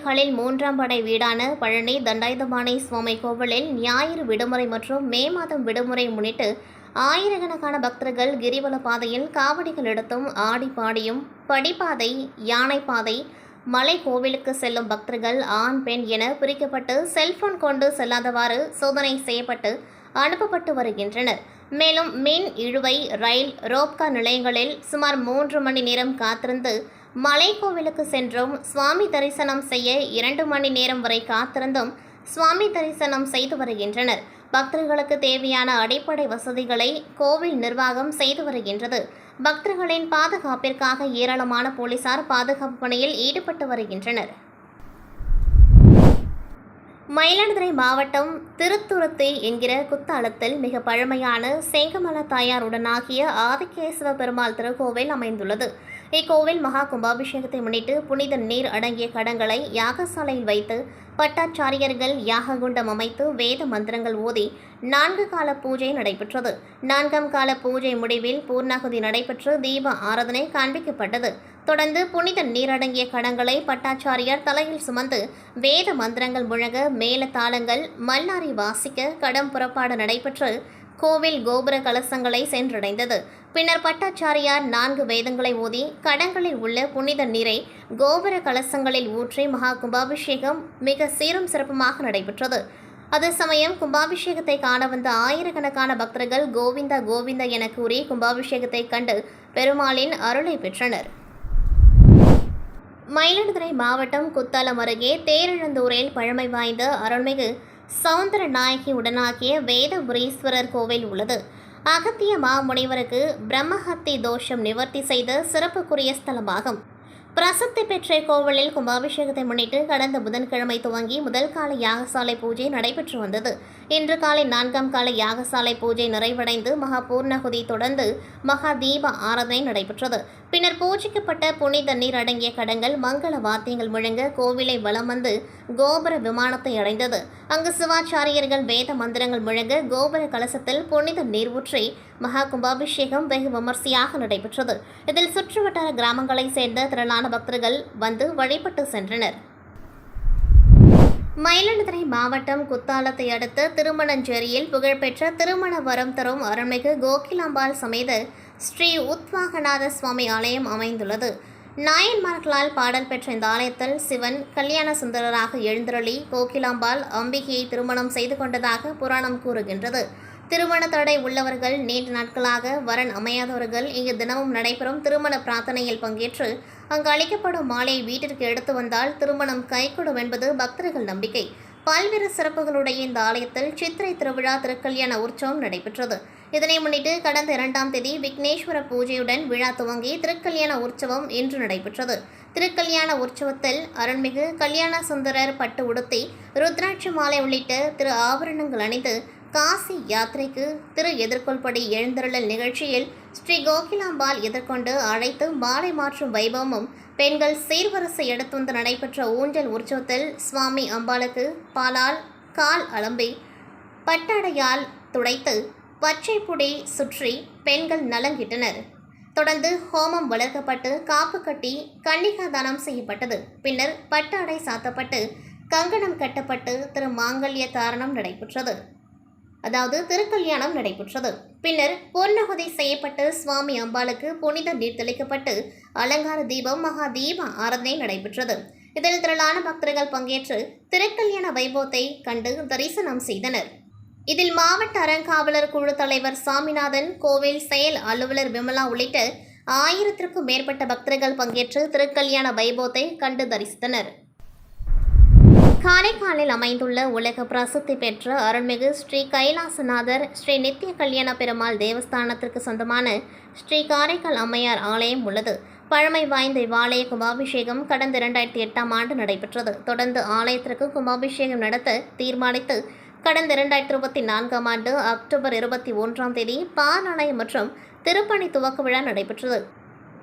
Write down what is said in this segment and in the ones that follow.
பகுதிகளில் மூன்றாம் படை வீடான பழனி தண்டாயுதபாணி சுவாமி கோவிலில் ஞாயிறு விடுமுறை மற்றும் மே மாதம் விடுமுறை முன்னிட்டு ஆயிரக்கணக்கான பக்தர்கள் கிரிவல பாதையில் காவடிகள் எடுத்தும் ஆடி பாடியும் படிப்பாதை யானைப்பாதை மலை கோவிலுக்கு செல்லும் பக்தர்கள் ஆண் பெண் என பிரிக்கப்பட்டு செல்போன் கொண்டு செல்லாதவாறு சோதனை செய்யப்பட்டு அனுப்பப்பட்டு வருகின்றனர். மேலும் மின் இழுவை ரயில் ரோப்கா நிலையங்களில் சுமார் மூன்று மணி நேரம் காத்திருந்து மலை கோவிலுக்கு சென்றும். சுவாமி தரிசனம் செய்ய இரண்டு மணி நேரம் வரை காத்திருந்தும். சுவாமி தரிசனம் செய்து வருகின்றனர். பக்தர்களுக்கு தேவையான அடிப்படை வசதிகளை கோவில் நிர்வாகம் செய்து வருகின்றது. பக்தர்களின் பாதுகாப்பிற்காக ஏராளமான போலீசார் பாதுகாப்பு பணியில் ஈடுபட்டு வருகின்றனர். மயிலாடுதுறை மாவட்டம் திருத்துருத்தி என்கிற குத்தாலத்தில் மிக பழமையான செங்கமல தாயாருடனாகிய ஆதிகேசவ பெருமாள் திருக்கோவில் அமைந்துள்ளது. இக்கோவில் மகா கும்பாபிஷேகத்தை முன்னிட்டு புனித நீர் அடங்கிய கடங்களை யாகசாலையில் வைத்து பட்டாச்சாரியர்கள் யாககுண்டம் அமைத்து வேத மந்திரங்கள் ஓதி நான்கு கால பூஜை நடைபெற்றது. நான்காம் கால பூஜை முடிவில் பூர்ணாகுதி நடைபெற்று தீப ஆராதனை காண்பிக்கப்பட்டது. தொடர்ந்து புனித நீரடங்கிய கடங்களை பட்டாச்சாரியார் தலையில் சுமந்து வேத மந்திரங்கள் முழங்க மேல தாளங்கள் மல்லாரி வாசிக்க கடம் புறப்பாடு நடைபெற்று கோவில் கோபுர கலசங்களை சென்றடைந்தது. பின்னர் பட்டாச்சாரியார் நான்கு வேதங்களை ஓதி கடங்களில் உள்ள புனித நீரை கோபுர கலசங்களில் ஊற்றி மகா கும்பாபிஷேகம் மிக சீரும் சிறப்புமாக நடைபெற்றது. அதே சமயம் கும்பாபிஷேகத்தை காண வந்த ஆயிரக்கணக்கான பக்தர்கள் கோவிந்தா கோவிந்தா என கூறி கும்பாபிஷேகத்தை கண்டு பெருமாளின் அருளை பெற்றனர். மயிலாடுதுறை மாவட்டம் குத்தாலம் அருகே தேரிழந்தூரில் பழமை வாய்ந்த அருள்மிகு சவுந்தர நாயகி உடனாகிய வேதபுரீஸ்வரர் கோவில் உள்ளது. அகத்திய மாமுனிவருக்கு பிரம்மஹத்தி தோஷம் நிவர்த்தி செய்த சிறப்புக்குரிய ஸ்தலமாகும். பிரசித்தி பெற்ற கோவிலில் கும்பாபிஷேகத்தை முன்னிட்டு கடந்த புதன்கிழமை துவங்கி முதல் கால யாகசாலை பூஜை நடைபெற்று வந்தது. இன்று காலை நான்காம் கால யாகசாலை பூஜை நிறைவடைந்து மகா பூர்ணகுதி தொடர்ந்து மகா தீப ஆராதனை நடைபெற்றது. பின்னர் பூஜிக்கப்பட்ட புனித நீர் அடங்கிய கடங்கள் மங்கள வாத்தியங்கள் முழங்க கோவிலை வலம் வந்து கோபுர விமானத்தை அடைந்தது. அங்கு சிவாச்சாரியர்கள் வேத மந்திரங்கள் முழங்க கோபுர கலசத்தில் புனித நீர் ஊற்றி மகா கும்பாபிஷேகம் வெகு விமர்சையாக நடைபெற்றது. இதில் சுற்றுவட்டார கிராமங்களைச் சேர்ந்த திரளான பக்தர்கள் வந்து வழிபட்டு சென்றனர். மயிலாடுதுறை மாவட்டம் குத்தாலத்தை அடுத்த திருமணஞ்சேரியில் புகழ்பெற்ற திருமண வரம் தரும் அருள்மிகு கோகிலாம்பாள் சமேத ஸ்ரீ உத்வாகநாத சுவாமி ஆலயம் அமைந்துள்ளது. நாயன்மார்களால் பாடல் பெற்ற இந்த ஆலயத்தில் சிவன் கல்யாண சுந்தரராக எழுந்தருளி கோகிலாம்பாள் அம்பிகையை திருமணம் செய்து கொண்டதாக புராணம் கூறுகின்றது. திருமண தடை உள்ளவர்கள் நீண்ட நாட்களாக வரன் அமையாதவர்கள் இங்கு தினமும் நடைபெறும் திருமண பிரார்த்தனையில் பங்கேற்று அங்கு அளிக்கப்படும் மாலையை வீட்டிற்கு எடுத்து வந்தால் திருமணம் கைகூடும் என்பது பக்தர்கள் நம்பிக்கை. பல்வேறு சிறப்புகளுடைய இந்த ஆலயத்தில் சித்திரை திருவிழா திருக்கல்யாண உற்சவம் நடைபெற்றது. இதனை முன்னிட்டு கடந்த இரண்டாம் தேதி விக்னேஸ்வர பூஜையுடன் விழா துவங்கி திருக்கல்யாண உற்சவம் இன்று நடைபெற்றது. திருக்கல்யாண உற்சவத்தில் அருள்மிகு கல்யாண சுந்தரர் பட்டு உடுத்தி ருத்ராட்சி மாலை உள்ளிட்ட திரு ஆபரணங்கள் அணிந்து காசி யாத்திரைக்கு திரு எதிர்கொள்படி எழுந்தருளல் நிகழ்ச்சியில் ஸ்ரீ கோகிலாம்பால் எதிர்கொண்டு அழைத்து மாலை மாற்றும் வைபவமும் பெண்கள் சீர்வரிசை எடுத்து வந்து நடைபெற்ற ஊஞ்சல் உற்சவத்தில் சுவாமி அம்பாளுக்கு பாலால் கால் அலம்பி பட்டடையால் துடைத்து பச்சைப்புடி சுற்றி பெண்கள் நலங்கிட்டனர். தொடர்ந்து ஹோமம் வளர்க்கப்பட்டு காப்பு கட்டி கன்னிகா தானம் செய்யப்பட்டது. பின்னர் பட்டாடை சாத்தப்பட்டு கங்கணம் கட்டப்பட்டு திரு மாங்கல்ய தாரணம் நடைபெற்றது. அதாவது திருக்கல்யாணம் நடைபெற்றது. பின்னர் பொன்னகுதி செய்யப்பட்டு சுவாமி அம்பாளுக்கு புனித நீர் தெளிக்கப்பட்டு அலங்கார தீபம் மகா தீப ஆராதனை நடைபெற்றது. இதில் திரளான பக்தர்கள் பங்கேற்று திருக்கல்யாண வைபவத்தை கண்டு தரிசனம் செய்தனர். இதில் மாவட்ட அறங்காவலர் குழு தலைவர் சாமிநாதன் கோவில் செயல் அலுவலர் விமலா உள்ளிட்ட ஆயிரத்திற்கும் மேற்பட்ட பக்தர்கள் பங்கேற்று திருக்கல்யாண வைபவத்தை கண்டு தரிசித்தனர். காரைக்காலில் அமைந்துள்ள உலக பிரசித்தி பெற்ற அருள்மிகு ஸ்ரீ கைலாசநாதர் ஸ்ரீ நித்திய கல்யாண பெருமாள் தேவஸ்தானத்திற்கு சொந்தமான ஸ்ரீ காரைக்கால் அம்மையார் ஆலயம் உள்ளது. பழமை வாய்ந்த இவ்வாலய கும்பாபிஷேகம் கடந்த இரண்டாயிரத்தி எட்டாம் ஆண்டு நடைபெற்றது. தொடர்ந்து ஆலயத்திற்கு கும்பாபிஷேகம் நடத்த தீர்மானித்து கடந்த இரண்டாயிரத்தி இருபத்தி நான்காம் ஆண்டு அக்டோபர் இருபத்தி ஒன்றாம் தேதி பாலாலயம் மற்றும் திருப்பணி துவக்க விழா நடைபெற்றது.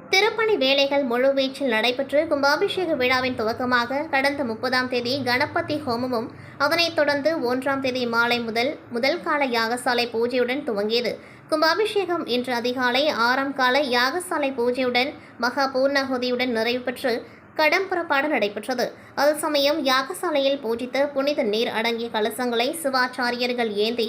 திருப்பணி வேலைகள் முழுவீச்சில் நடைபெற்று கும்பாபிஷேக விழாவின் துவக்கமாக கடந்த முப்பதாம் தேதி கணபதி ஹோமமும் அதனைத் தொடர்ந்து ஒன்றாம் தேதி மாலை முதல் முதல் கால யாகசாலை பூஜையுடன் துவங்கியது. கும்பாபிஷேகம் இன்று அதிகாலை ஆறாம் கால யாகசாலை பூஜையுடன் மகா பூர்ணகுதியுடன் நிறைவு பெற்று கடம் புறப்பாடு நடைபெற்றது. அது சமயம் யாகசாலையில் பூஜித்த புனித நீர் அடங்கிய கலசங்களை சிவாச்சாரியர்கள் ஏந்தி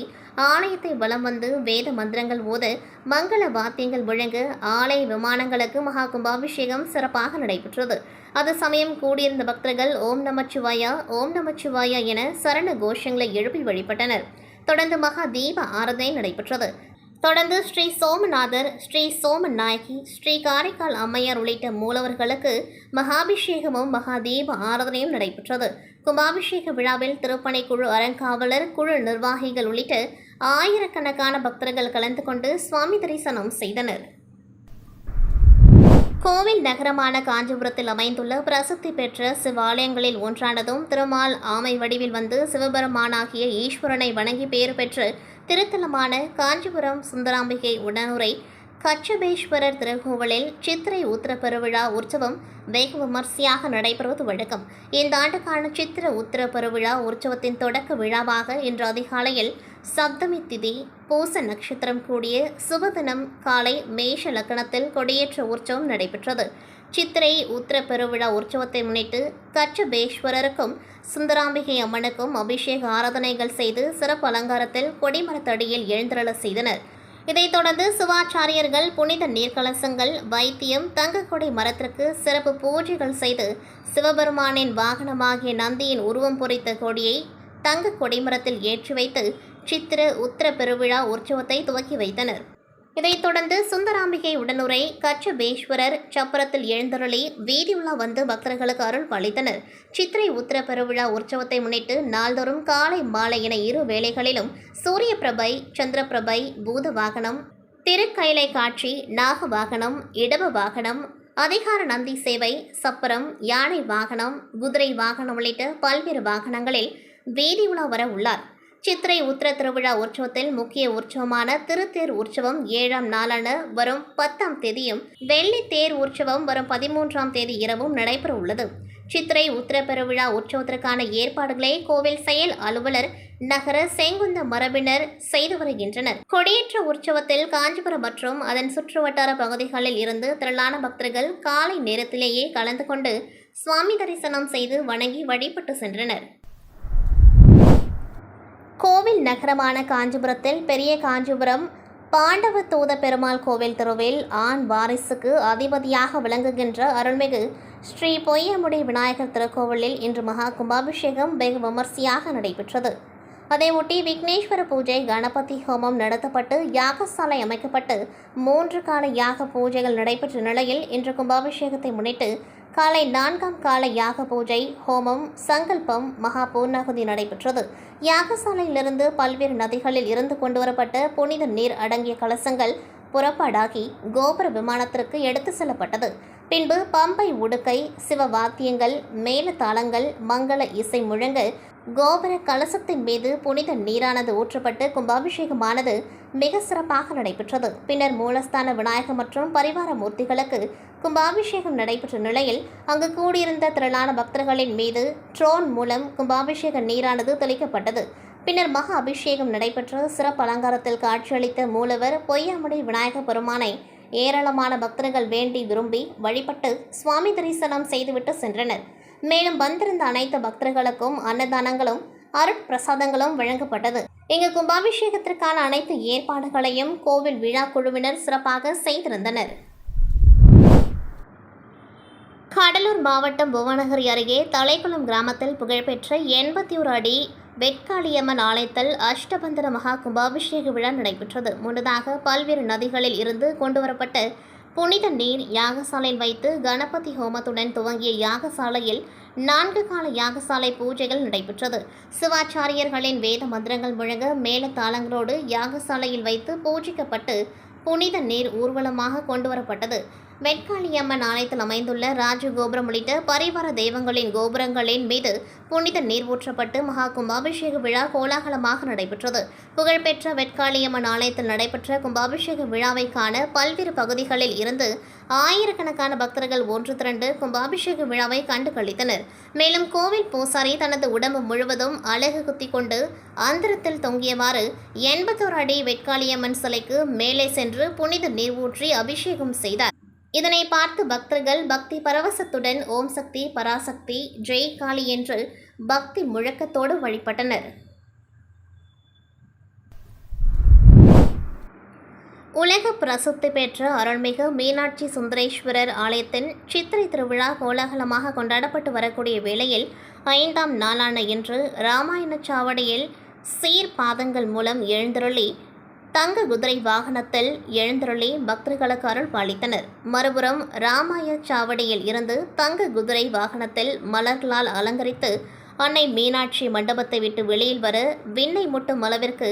ஆலயத்தை வலம் வந்து வேத மந்திரங்கள் ஓத மங்கள வாத்தியங்கள் முழங்க ஆலய விமானங்களுக்கு மகா கும்பாபிஷேகம் சிறப்பாக நடைபெற்றது. அது சமயம் கூடியிருந்த பக்தர்கள் ஓம் நமச்சிவாயா ஓம் நமச்சிவாயா என சரண கோஷங்களை எழுப்பி வழிபட்டனர். தொடர்ந்து மகா தீப ஆராதனை நடைபெற்றது. தொடர்ந்து ஸ்ரீ சோமநாதர் ஸ்ரீ சோம நாயகி ஸ்ரீ காரைக்கால் அம்மையார் உள்ளிட்ட மூலவர்களுக்கு மகாபிஷேகமும் மகாதீப ஆராதனையும் நடைபெற்றது. கும்பாபிஷேக விழாவில் திருப்பணை குழு அறங்காவலர் குழு நிர்வாகிகள் உள்ளிட்ட ஆயிரக்கணக்கான பக்தர்கள் கலந்து கொண்டு சுவாமி தரிசனம் செய்தனர். கோவில் நகரமான காஞ்சிபுரத்தில் அமைந்துள்ள பிரசித்தி பெற்ற சிவாலயங்களில் ஒன்றானதும் திருமால் ஆமை வடிவில் வந்து சிவபெருமானாகிய ஈஸ்வரனை வணங்கி பெயர் பெற்று திருத்தலமான காஞ்சிபுரம் சுந்தராம்பிகை உடனுரை கச்சபேஸ்வரர் திருக்கோவிலில் சித்திரை உத்திர பெருவிழா உற்சவம் வெகு விமர்சையாக நடைபெறுவது வழக்கம். இந்த ஆண்டுக்கான சித்திர உத்திர பெருவிழா உற்சவத்தின் தொடக்க விழாவாக இன்று அதிகாலையில் சப்தமி திதி பூச நட்சத்திரம் கூடிய சுபதினம் காலை மேஷ லக்கணத்தில் கொடியேற்ற உற்சவம் நடைபெற்றது. சித்திரை உத்திர பெருவிழா உற்சவத்தை முன்னிட்டு கச்சபேஸ்வரருக்கும் சுந்தராம்பிகை அம்மனுக்கும் அபிஷேக ஆராதனைகள் செய்து சிறப்பு அலங்காரத்தில் கொடிமரத்தடியில் எழுந்தருள செய்தனர். இதைத் தொடர்ந்து சிவாச்சாரியர்கள் புனித நீர்க்கலசங்கள் வைத்தியம் தங்கக்கொடை மரத்திற்கு சிறப்பு பூஜைகள் செய்து சிவபெருமானின் வாகனமாகிய நந்தியின் உருவம் பொறித்த கொடியை தங்க கொடிமரத்தில் ஏற்றி வைத்து சித்திர உத்தர பெருவிழா உற்சவத்தை துவக்கி வைத்தனர். இதைத் தொடர்ந்து சுந்தராம்பிகை உடனுரை கச்சபேஸ்வரர் சப்பரத்தில் எழுந்தருளி வீதி உலா வந்து பக்தர்களுக்கு அருள் பாலித்தனர். சித்திரை உத்திர பெருவிழா உற்சவத்தை முன்னிட்டு நாள்தோறும் காலை மாலை என இரு வேளைகளிலும் சூரிய பிரபை சந்திர பிரபை பூத வாகனம் திருக்கைலை காட்சி நாக வாகனம் இடப வாகனம் அதிகார நந்தி சேவை சப்பரம் யானை வாகனம் குதிரை வாகனம் உள்ளிட்ட பல்வேறு வாகனங்களில் வீதி உலா வர உள்ளார். சித்திரை உத்திர திருவிழா உற்சவத்தில் முக்கிய உற்சவமான திருத்தேர் உற்சவம் ஏழாம் நாளான வரும் பத்தாம் தேதியும் வெள்ளி தேர் உற்சவம் வரும் பதிமூன்றாம் தேதி இரவும் நடைபெற உள்ளது. சித்திரை உத்திர பெருவிழா உற்சவத்திற்கான ஏற்பாடுகளை கோவில் செயல் அலுவலர் நகர செங்குந்த மரபினர் செய்து வருகின்றனர். கொடியேற்ற உற்சவத்தில் காஞ்சிபுரம் மற்றும் அதன் சுற்றுவட்டார பகுதிகளில் இருந்து திரளான பக்தர்கள் காலை நேரத்திலேயே கலந்து கொண்டு சுவாமி தரிசனம் செய்து வணங்கி வழிபட்டு சென்றனர். கோவில் நகரமான காஞ்சிபுரத்தில் பெரிய காஞ்சிபுரம் பாண்டவ தூத பெருமாள் கோவில் தெருவில் ஆண் வாரிசுக்கு அதிபதியாக விளங்குகின்ற அருள்மிகு ஸ்ரீ பொய்யமுடி விநாயகர் திருக்கோவிலில் இன்று மகா கும்பாபிஷேகம் வெகு விமர்சையாக நடைபெற்றது. அதையொட்டி விக்னேஸ்வர பூஜை கணபதி ஹோமம் நடத்தப்பட்டு யாகசாலை அமைக்கப்பட்டு மூன்று கால யாக பூஜைகள் நடைபெற்ற நிலையில் இன்று கும்பாபிஷேகத்தை முன்னிட்டு காலை நான்காம் கால யாக பூஜை ஹோமம் சங்கல்பம் மகா பூர்ணாகுதி நடைபெற்றது. யாகசாலையிலிருந்து பல்வேறு நதிகளில் இருந்து கொண்டுவரப்பட்ட புனித நீர் அடங்கிய கலசங்கள் புறப்பாடாகி கோபுர விமானத்திற்கு எடுத்து செல்லப்பட்டது. பின்பு பம்பை உடுக்கை சிவ வாத்தியங்கள் மேல தாளங்கள் மங்கள இசை முழங்க கோபுர கலசத்தின் மீது புனித நீரானது ஊற்றப்பட்டு கும்பாபிஷேகமானது மிக சிறப்பாக நடைபெற்றது. பின்னர் மூலஸ்தான விநாயகர் மற்றும் பரிவார மூர்த்திகளுக்கு கும்பாபிஷேகம் நடைபெற்ற நிலையில் அங்கு கூடியிருந்த திரளான பக்தர்களின் மீது ட்ரோன் மூலம் கும்பாபிஷேக நீரானது தெளிக்கப்பட்டது. பின்னர் மகா அபிஷேகம் நடைபெற்ற சிறப்பு அலங்காரத்தில் காட்சியளித்த மூலவர் பொய்யாமுடி விநாயகப் பெருமானை ஏராளமான பக்தர்கள் வேண்டி விரும்பி வழிபட்டு சுவாமி தரிசனம் செய்துவிட்டு சென்றனர். மேலும் வந்திருந்த அனைத்து பக்தர்களுக்கும் அன்னதானங்களும் அருட்பிரசாதங்களும் வழங்கப்பட்டது. இங்கு கும்பாபிஷேகத்திற்கான அனைத்து ஏற்பாடுகளையும் கோவில் விழா குழுவினர் சிறப்பாக செய்திருந்தனர். கடலூர் மாவட்டம் புவனகிரி அருகே தலைக்குளம் கிராமத்தில் புகழ்பெற்ற எண்பத்தி ஒரு அடி வெட்காளியம்மன் ஆலயத்தில் அஷ்டபந்தர மகா கும்பாபிஷேக விழா நடைபெற்றது. முன்னதாக பல்வேறு நதிகளில் இருந்து கொண்டுவரப்பட்ட புனித நீர் யாகசாலையில் வைத்து கணபதி ஹோமத்துடன் துவங்கிய யாகசாலையில் நான்கு கால யாகசாலை பூஜைகள் நடைபெற்றது. சிவாச்சாரியர்களின் வேத மந்திரங்கள் முழங்க மேலத்தாளங்களோடு யாகசாலையில் வைத்து பூஜிக்கப்பட்டு புனித நீர் ஊர்வலமாக கொண்டுவரப்பட்டது. வெட்காளியம்மன் ஆலயத்தில் அமைந்துள்ள ராஜகோபுரம் உள்ளிட்ட பரிவார தெய்வங்களின் கோபுரங்களின் மீது புனித நீர் ஊற்றப்பட்டு மகா கும்பாபிஷேக விழா கோலாகலமாக நடைபெற்றது. புகழ்பெற்ற வெட்காளியம்மன் ஆலயத்தில் நடைபெற்ற கும்பாபிஷேக விழாவை காண பல்வேறு பகுதிகளில் இருந்து ஆயிரக்கணக்கான பக்தர்கள் ஒன்று திரண்டு கும்பாபிஷேக விழாவை கண்டு கழித்தனர் மேலும் கோவில் பூசாரி தனது உடம்பு முழுவதும் அழகு குத்தி கொண்டு அந்தரத்தில் தொங்கியவாறு எண்பத்தோரு அடி வெட்காளியம்மன் சிலைக்கு மேலே சென்று புனித நீர் ஊற்றி அபிஷேகம் செய்தார். இதனை பார்த்து பக்தர்கள் பக்தி பரவசத்துடன் ஓம் சக்தி பராசக்தி ஜெய் காளி என்று பக்தி முழக்கத்தோடு வழிபட்டனர். உலக பிரசித்தி பெற்ற அருள்மிகு மீனாட்சி சுந்தரேஸ்வரர் ஆலயத்தின் சித்திரை திருவிழா கோலாகலமாக கொண்டாடப்பட்டு வரக்கூடிய வேளையில் ஐந்தாம் நாளான இன்று ராமாயண சாவடியில் சீர்பாதங்கள் மூலம் எழுந்தருளி தங்க குதிரை வாகனத்தில் எழுந்தருளி பக்தர்களுக்கு அருள் பாலித்தனர். மறுபுறம் ராமாய சாவடியில் இருந்து தங்க குதிரை வாகனத்தில் மலர்களால் அலங்கரித்து அன்னை மீனாட்சி மண்டபத்தை விட்டு வெளியில் வர விண்ணை முட்டும் அளவிற்கு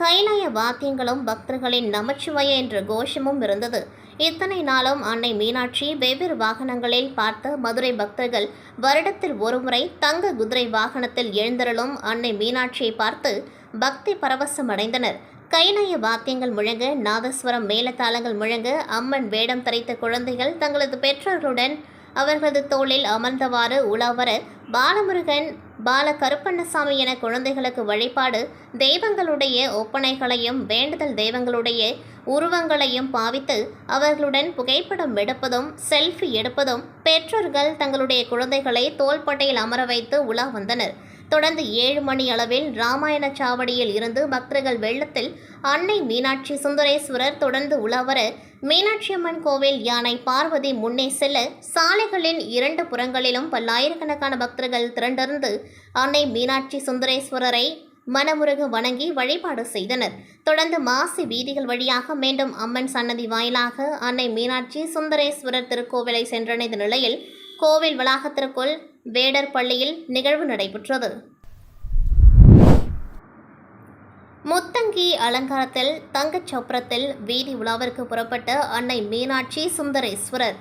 கைலாய வாத்தியங்களும் பக்தர்களின் நமச்சிவாய என்ற கோஷமும் இருந்தது. இத்தனை நாளும் அன்னை மீனாட்சி வெவ்வேறு வாகனங்களில் பார்த்த மதுரை பக்தர்கள் வருடத்தில் ஒருமுறை தங்க குதிரை வாகனத்தில் எழுந்தருளும் அன்னை மீனாட்சியை பார்த்து பக்தி பரவசம் அடைந்தனர். கைநய வாத்தியங்கள் முழங்க நாதஸ்வரம் மேலத்தாளங்கள் முழங்க அம்மன் வேடம் தரைத்த குழந்தைகள் தங்களது பெற்றோர்களுடன் அவர்களது தோளில் அமர்ந்தவாறு உலாவர பாலமுருகன் பால கருப்பண்ணசாமி என குழந்தைகளுக்கு வழிபாடு தெய்வங்களுடைய ஒப்பனைகளையும் வேண்டுதல் தெய்வங்களுடைய உருவங்களையும் பாவித்து அவர்களுடன் புகைப்படம் எடுப்பதும் செல்ஃபி எடுப்பதும் பெற்றோர்கள் தங்களுடைய குழந்தைகளை தோள்பட்டையில் அமர வைத்து உலா வந்தனர். தொடர்ந்து ஏழு மணி அளவில் ராமாயண சாவடியில் இருந்து பக்தர்கள் வெள்ளத்தில் அன்னை மீனாட்சி சுந்தரேஸ்வரர் தொடர்ந்து உலவர மீனாட்சி அம்மன் கோவில் யானை பார்வதி முன்னே செல்ல சாலைகளின் இரண்டு புறங்களிலும் பல்லாயிரக்கணக்கான பக்தர்கள் திரண்டிருந்து அன்னை மீனாட்சி சுந்தரேஸ்வரரை மனமுருக வணங்கி வழிபாடு செய்தனர். தொடர்ந்து மாசி வீதிகள் வழியாக மீண்டும் அம்மன் சன்னதி வாயிலாக அன்னை மீனாட்சி சுந்தரேஸ்வரர் திருக்கோவிலை சென்றடைந்த நிலையில் கோவில் வளாகத்திற்குள் வேடர் பள்ளியில் நிகழ்வு நடைபெற்றது. முத்தங்கி அலங்காரத்தில் தங்கச் சப்பரத்தில் வீதி உலாவிற்கு புறப்பட்ட அன்னை மீனாட்சி சுந்தரேஸ்வரர்.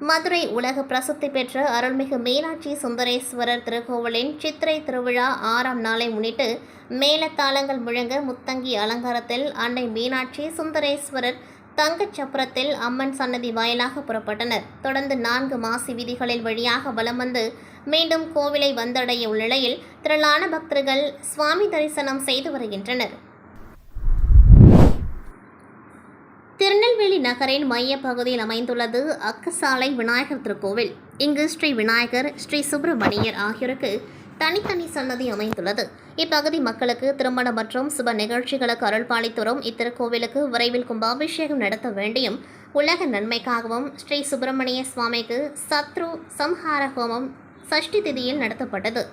மதுரை உலக பிரசித்தி பெற்ற அருள்மிகு மீனாட்சி சுந்தரேஸ்வரர் திருக்கோவிலின் சித்திரை திருவிழா ஆறாம் நாளை முன்னிட்டு மேலத்தாளங்கள் முழங்க முத்தங்கி அலங்காரத்தில் அன்னை மீனாட்சி சுந்தரேஸ்வரர் தங்கச் சப்பரத்தில் அம்மன் சன்னதி வாயிலாக புறப்பட்டனர். தொடர்ந்து நான்கு மாசி வீதிகளில் வழியாக வலம் வந்து மீண்டும் கோவிலை வந்தடைய உள்ள நிலையில் திரளான பக்தர்கள் சுவாமி தரிசனம் செய்து வருகின்றனர். திருநெல்வேலி நகரின் மைய பகுதியில் அமைந்துள்ளது அக்கசாலை விநாயகர் திருக்கோவில். இங்கு ஸ்ரீ விநாயகர் ஸ்ரீ சுப்பிரமணியர் ஆகியோருக்கு தனித்தனி சன்னதி அமைந்துள்ளது. இப்பகுதி மக்களுக்கு திருமண மற்றும் சுப நிகழ்ச்சிகளுக்கு அருள்பாலித்து வரும் இத்திருக்கோவிலுக்கு விரைவில் கும்பாபிஷேகம் நடத்த வேண்டியும் உலக நன்மைக்காகவும் ஸ்ரீ சுப்பிரமணிய சுவாமிக்கு சத்ரு சம்ஹார ஹோமம் சஷ்டி திதியில் நடத்தப்பட்டது.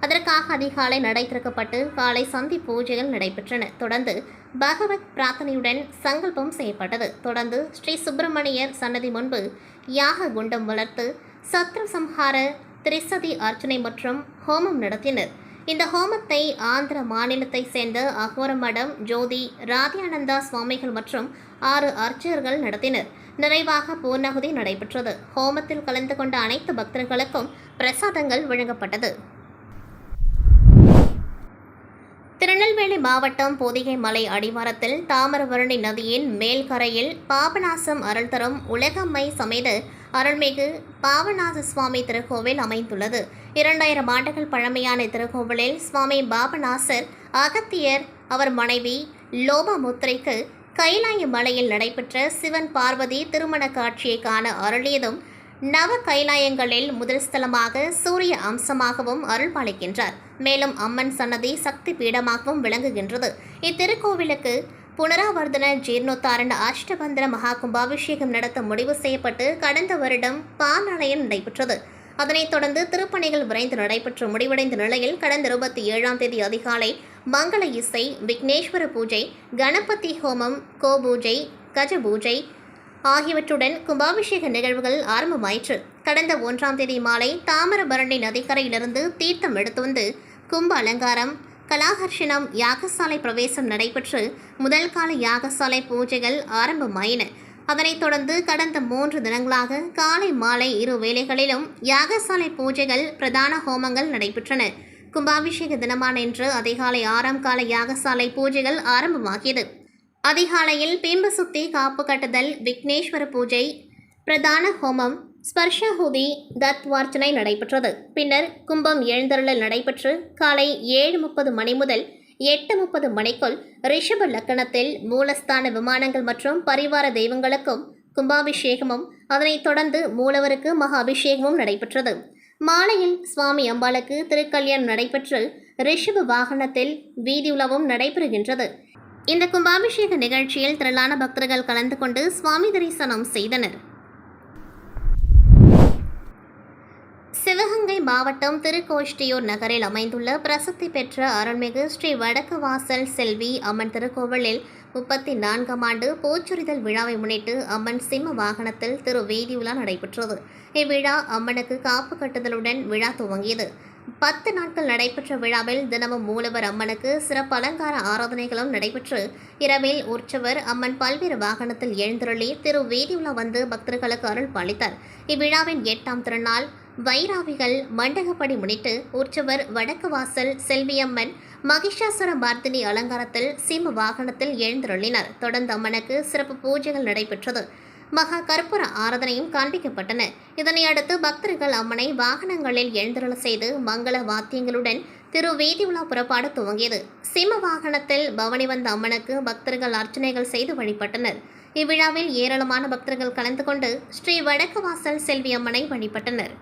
அதற்காக அதிகாலை நடை திறக்கப்பட்டு காலை சந்தி பூஜைகள் நடைபெற்றன. தொடர்ந்து பகவத் பிரார்த்தனையுடன் சங்கல்பம் செய்யப்பட்டது. தொடர்ந்து ஸ்ரீ சுப்பிரமணியர் சன்னதி முன்பு யாக குண்டம் வளர்த்து சத்ரு சம்ஹார திரிசதி அர்ச்சனை மற்றும் ஹோமம் நடத்தினர். இந்த ஹோமத்தை ஆந்திர மாநிலத்தை சேர்ந்த அகோரமடம் ஜோதி ராதியானந்தா சுவாமிகள் மற்றும் ஆறு அர்ச்சகர்கள் நடத்தினர். நிறைவாக பூர்ணகுதி நடைபெற்றது. ஹோமத்தில் கலந்து கொண்ட அனைத்து பக்தர்களுக்கும் பிரசாதங்கள் வழங்கப்பட்டது. திருநெல்வேலி மாவட்டம் பொதிகை மலை அடிவாரத்தில் தாமிரபரணி நதியின் மேல்கரையில் பாபநாசம் அருள் தரும் உலகம்மை சமேத அருள்மிகு பாவநாத சுவாமி திருக்கோவில் அமைந்துள்ளது. இரண்டாயிரம் ஆண்டுகள் பழமையான திருக்கோவிலில் சுவாமி பாபநாசர் அகத்தியர் அவர் மனைவி லோபமுத்திரைக்கு கைலாய மலையில் நடைபெற்ற சிவன் பார்வதி திருமண காட்சியை காண அருளியதும் நவ கைலாயங்களில் முதல் ஸ்தலமாக சூரிய அம்சமாகவும் அருள்பாலிக்கின்றார். மேலும் அம்மன் சன்னதி சக்தி பீடமாகவும் விளங்குகின்றது. இத்திருக்கோவிலுக்கு புனராவர்த்தன ஜீர்ணோத்தாரண்ட அஷ்டபந்திர மகா கும்பாபிஷேகம் நடத்த முடிவு செய்யப்பட்டு கடந்த வருடம் பாலாலயம் நடைபெற்றது. அதனைத் தொடர்ந்து திருப்பணிகள் விரைந்து நடைபெற்று முடிவடைந்த நிலையில் கடந்த இருபத்தி ஏழாம் தேதி அதிகாலை மங்கள இசை விக்னேஸ்வர பூஜை கணபதி ஹோமம் கோபூஜை கஜ பூஜை ஆகியவற்றுடன் கும்பாபிஷேக நிகழ்வுகள் ஆரம்பமாயிற்று. கடந்த ஒன்றாம் தேதி மாலை தாமிரபரணி நதிக்கரையிலிருந்து தீர்த்தம் எடுத்து வந்து கும்ப அலங்காரம் கலாகர்ஷணம் யாகசாலை பிரவேசம் நடைபெற்று முதல் கால யாகசாலை பூஜைகள் ஆரம்பமாயின. அதனைத் தொடர்ந்து கடந்த மூன்று தினங்களாக காலை மாலை இரு வேளைகளிலும் யாகசாலை பூஜைகள் பிரதான ஹோமங்கள் நடைபெற்றன. கும்பாபிஷேக தினமான இன்று அதிகாலை ஆறாம் கால யாகசாலை பூஜைகள் ஆரம்பமாகியது. அதிகாலையில் பிம்ப சுத்தி காப்பு கட்டுதல் விக்னேஸ்வர பூஜை பிரதான ஹோமம் ஸ்பர்ஷஹுதி தத்வார்ச்சனை நடைபெற்றது. பின்னர் கும்பம் எழுந்தருளல் நடைபெற்று காலை ஏழு முப்பது மணி முதல் எட்டு முப்பது மணிக்குள் ரிஷப லக்கணத்தில் மூலஸ்தான விமானங்கள் மற்றும் பரிவார தெய்வங்களுக்கும் கும்பாபிஷேகமும் அதனைத் தொடர்ந்து மூலவருக்கு மகா அபிஷேகமும் நடைபெற்றது. மாலையில் சுவாமி அம்பாளுக்கு திருக்கல்யாணம் நடைபெற்று ரிஷப வாகனத்தில் வீதியுலவும் நடைபெறுகின்றது. இந்த கும்பாபிஷேக நிகழ்ச்சியில் திரளான பக்தர்கள் கலந்து கொண்டு சுவாமி தரிசனம் செய்தனர். சிவகங்கை மாவட்டம் திருக்கோஷ்டியூர் நகரில் அமைந்துள்ள பிரசித்தி பெற்ற அருள்மிகு ஸ்ரீ வடக்கு வாசல் செல்வி அம்மன் திருக்கோவிலில் முப்பத்தி நான்காம் ஆண்டு பூச்சொரிதல் விழாவை முன்னிட்டு அம்மன் சிம்ம வாகனத்தில் திரு வீதியுலா நடைபெற்றது. இவ்விழா அம்மனுக்கு காப்பு கட்டுதலுடன் விழா துவங்கியது. பத்து நாட்கள் நடைபெற்ற விழாவில் தினமும் மூலவர் அம்மனுக்கு சிறப்பு அலங்கார ஆராதனைகளும் நடைபெற்று இரவில் உற்சவர் அம்மன் பல்வேறு வாகனத்தில் எழுந்தருளி திரு வீதியுலா வந்து பக்தர்களுக்கு அருள் பாலித்தார். இவ்விழாவின் எட்டாம் திருநாள் வைராவிகள் மண்டகப்படி முன்னிட்டு உற்சவர் வடக்கு வாசல் செல்வியம்மன் மகிஷாசுர மார்த்தினி அலங்காரத்தில் சிம்ம வாகனத்தில் எழுந்தருளினர். தொடர்ந்து அம்மனுக்கு சிறப்பு பூஜைகள் நடைபெற்றது. மகா கற்பூர ஆராதனையும் காண்பிக்கப்பட்டன. இதனை அடுத்து பக்தர்கள் அம்மனை வாகனங்களில் எழுந்தருள செய்து மங்கள வாத்தியங்களுடன் திரு வீதியுலா புறப்பாடு துவங்கியது. சிம்ம வாகனத்தில் பவனி வந்த அம்மனுக்கு பக்தர்கள் அர்ச்சனைகள் செய்து வழிபட்டனர். இவ்விழாவில் ஏராளமான பக்தர்கள் கலந்து கொண்டு ஸ்ரீ வடக்கு வாசல் செல்வி அம்மனை வழிபட்டனர்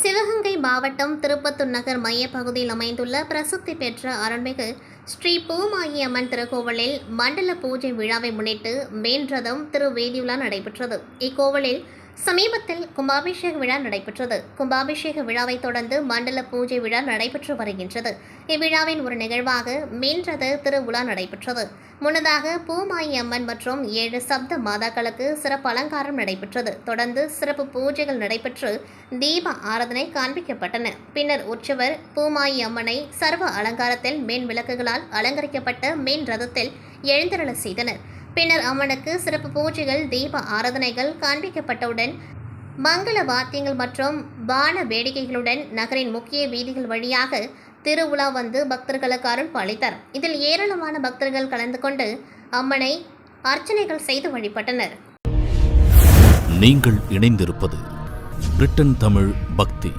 சிவகங்கை மாவட்டம் திருப்பத்தூர் நகர் மையப்பகுதியில் அமைந்துள்ள பிரசித்தி பெற்ற அருள்மிகு ஸ்ரீ பூமாயி அம்மன் திருக்கோவிலில் மண்டல பூஜை விழாவை முன்னிட்டு மேன் திருவேதியுலா நடைபெற்றது. இக்கோவிலில் சமீபத்தில் கும்பாபிஷேக விழா நடைபெற்றது. கும்பாபிஷேக விழாவை தொடர்ந்து மண்டல பூஜை விழா நடைபெற்று வருகின்றது. இவ்விழாவின் ஒரு நிகழ்வாக மீன்றது திருவிழா நடைபெற்றது. முன்னதாக பூமாயி அம்மன் மற்றும் ஏழு சப்த மாதாக்களுக்கு சிறப்பு அலங்காரம் நடைபெற்றது. தொடர்ந்து சிறப்பு பூஜைகள் நடைபெற்று தீப ஆராதனை காண்பிக்கப்பட்டன. பின்னர் உற்சவர் பூமாயி அம்மனை சர்வ அலங்காரத்தில் மேன் விளக்குகளால் அலங்கரிக்கப்பட்ட மீன் ரதத்தில் எழுந்தருள செய்தனர். பின்னர் அம்மனுக்கு சிறப்பு பூஜைகள் தீப ஆராதனைகள் காண்பிக்கப்பட்டவுடன் மங்கள வாத்தியங்கள் மற்றும் பான வேடிக்கைகளுடன் நகரின் முக்கிய வீதிகள் வழியாக திருவிழா வந்து பக்தர்களுக்கு அருள் பாலித்தார். இதில் ஏராளமான பக்தர்கள் கலந்து கொண்டு அம்மனை அர்ச்சனைகள் செய்து வழிபட்டனர். நீங்கள் இணைந்திருப்பது பிரிட்டன் தமிழ் பக்தி.